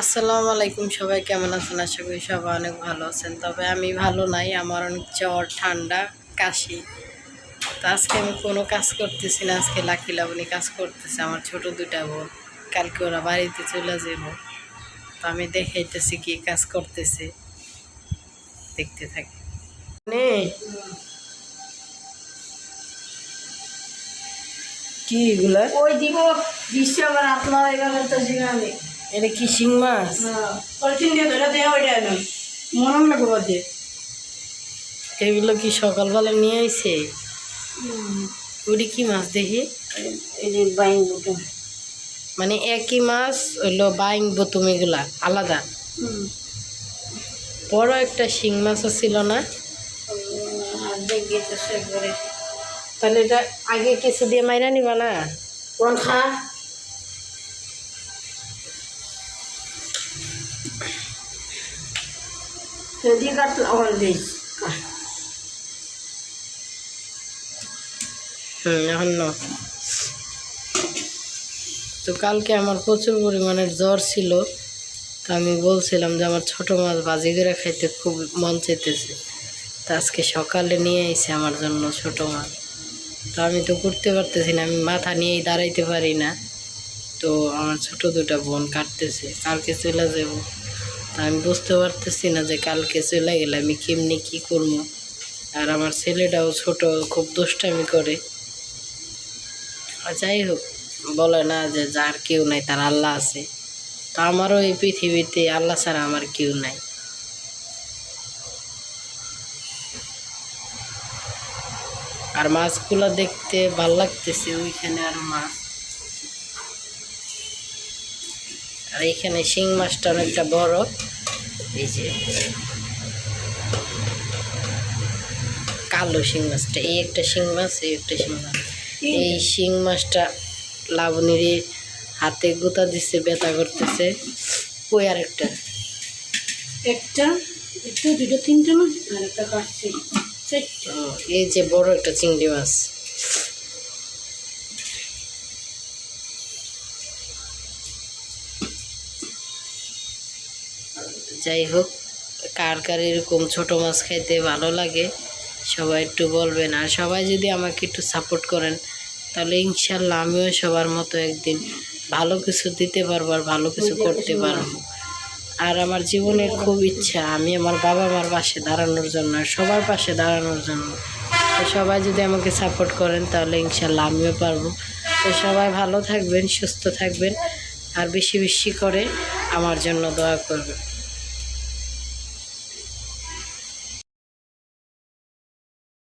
আসসালামু আলাইকুম সবাই, কেমন আছেন? আশা করি সবাই অনেক ভালো আছেন। তবে আমি ভালো নাই, আমার অনেক জ্বর, ঠান্ডা, কাশি। তো আজকে আমি কোনো কাজ করতেছি না, আজকে লাকি লাবণী কাজ করতেছে, আমার ছোট দুটা বোন। কালকে ওরা বাড়িতে চলে যাব তো আমি দেখাইতেছি কি কাজ করতেছে। দেখতে থাকি। নে। কি এগুলা? ওই দিব, বিশ্ব আবার আপনার এবার তো জিগালে এটা কি শিং মাছ? পলিথিন দিয়ে ধরে দেওয়া ওইটা মরম লাগবো বাদে। এগুলো কি সকালবেলা নিয়ে আইছে? ওটি কি মাছ দেখি? যে মানে একই মাছ হইল বাইং বোতুম এগুলা আলাদা। বড় একটা শিং মাছও ছিল না? তাহলে এটা আগে কিছু দিয়ে মাইরা নিবা না? কোন খা? যদি কাটলো আমার দিস হুম এখন তো কালকে আমার প্রচুর পরিমাণের জ্বর ছিল। তো আমি বলছিলাম যে আমার ছোট মাছ ভাজি করে খাইতে খুব মন চাইতেছে। তো আজকে সকালে নিয়ে এসে আমার জন্য ছোট মাছ। তো আমি তো করতে পারতেছি না, আমি মাথা নিয়েই দাঁড়াইতে পারি না। তো আমার ছোট দুটা বোন কাটতেছে, কালকে চলে যাব। আমি বুঝতে পারতেছি না যে কালকে চলে গেলে আমি কেমনি কী করব। আর আমার ছেলেটাও ছোট, খুব দুষ্টামি করে। যাই হোক, বলে না যে যার কেউ নাই, তার আল্লাহ আছে। তো আমারও এই পৃথিবীতে আল্লাহ ছাড়া আমার কেউ নাই। আর মাছগুলো দেখতে ভালো লাগতেছে ওইখানে আর মাছ। আর এইখানে শিং মাছটা অনেকটা বড়। এই যে কালো শিং মাছটা এই একটা শিং মাছ এই একটা শিং মাছ। এই শিং মাছটা লাবণীর হাতে গুতা দিচ্ছে ব্যথা করতেছে। ওই আর একটা একটা একটা দুটো তিনটে মাছ আর একটা কাটছি এই যে বড় একটা চিংড়ি মাছ। যাই হোক কার কার এরকম ছোট মাছ খাইতে ভালো লাগে সবাই একটু বলবেন। আর সবাই যদি আমাকে একটু সাপোর্ট করেন তাহলে ইনশাল্লাহ আমিও সবার মতো একদিন ভালো কিছু দিতে পারব আর ভালো কিছু করতে পারব। আর আমার জীবনের খুব ইচ্ছা আমি আমার বাবা মার পাশে দাঁড়ানোর জন্য আর সবার পাশে দাঁড়ানোর জন্য। তো সবাই যদি আমাকে সাপোর্ট করেন তাহলে ইনশাল্লাহ আমিও পারব। তো সবাই ভালো থাকবেন সুস্থ থাকবেন আর বেশি বেশি করে আমার জন্য দোয়া করবেন।